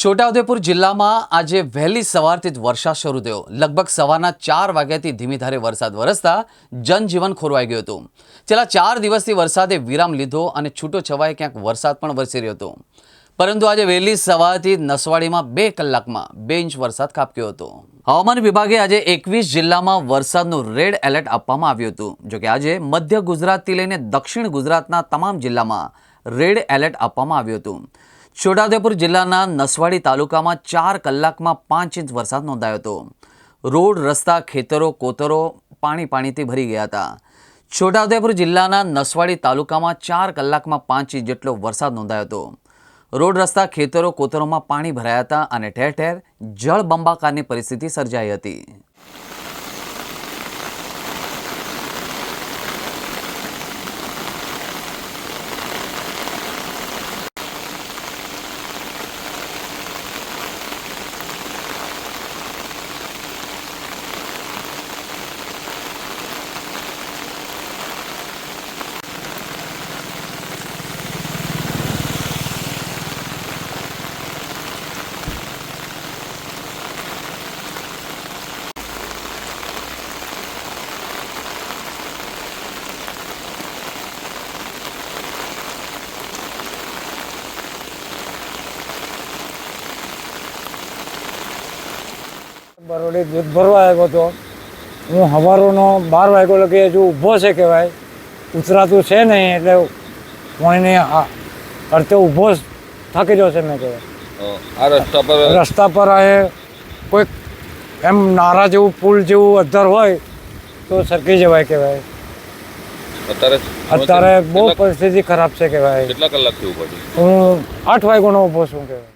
છોટાઉદેપુર જિલ્લામાં આજે વહેલી સવારથી જ વરસાદ શરૂ થયો. લગભગ સવારના ચાર વાગ્યાથી ધીમી ધારે વરસાદ વરસતા જનજીવન ખોરવાઈ ગયું હતું. છેલ્લા ચાર દિવસથી વરસાદે વિરામ લીધો અને છૂટો છવાય ક્યાંક વરસાદ પણ વરસી રહ્યો હતો. પરંતુ આજે વહેલી સવારથી નસવાડીમાં બે કલાકમાં બે ઇંચ વરસાદ કાપ્યો હતો. હવામાન વિભાગે આજે એકવીસ જિલ્લામાં વરસાદનું રેડ એલર્ટ આપવામાં આવ્યું હતું. જોકે આજે મધ્ય ગુજરાતથી લઈને દક્ષિણ ગુજરાતના તમામ જિલ્લામાં રેડ એલર્ટ આપવામાં આવ્યું હતું. છોટાઉદેપુર જિલ્લાના નસવાડી તાલુકામાં ચાર કલાકમાં પાંચ ઇંચ વરસાદ નોંધાયો હતો. રોડ, રસ્તા, ખેતરો, કોતરો પાણી પાણીથી ભરી ગયા હતા. છોટાઉદેપુર જિલ્લાના નસવાડી તાલુકામાં ચાર કલાકમાં પાંચ ઇંચ જેટલો વરસાદ નોંધાયો હતો. રોડ, રસ્તા, ખેતરો, કોતરોમાં પાણી ભરાયા હતા અને ઠેર ઠેર જળબંબાકારની પરિસ્થિતિ સર્જાઈ હતી. બરોડી દૂધ ભરવા આવ્યો હતો હું સવારનો બાર વાગ્યો લગી હજુ ઊભો છે કહેવાય ઉતરાતું છે નહીં એટલે કોઈને આ અર્થે ઊભો જ થાકી રહ્યો છે મેં કહેવાય આ રસ્તા પર રસ્તા પર આ કોઈક એમ નારા જેવું પુલ જેવું અધર હોય તો સરકી જવાય કહેવાય અત્યારે અત્યારે બહુ કેટલા- પરિસ્થિતિ ખરાબ છે કહેવાય કેટલા કલાકથી ઉભા છે હું આઠ વાગ્યાનો ઊભો છું કહેવાય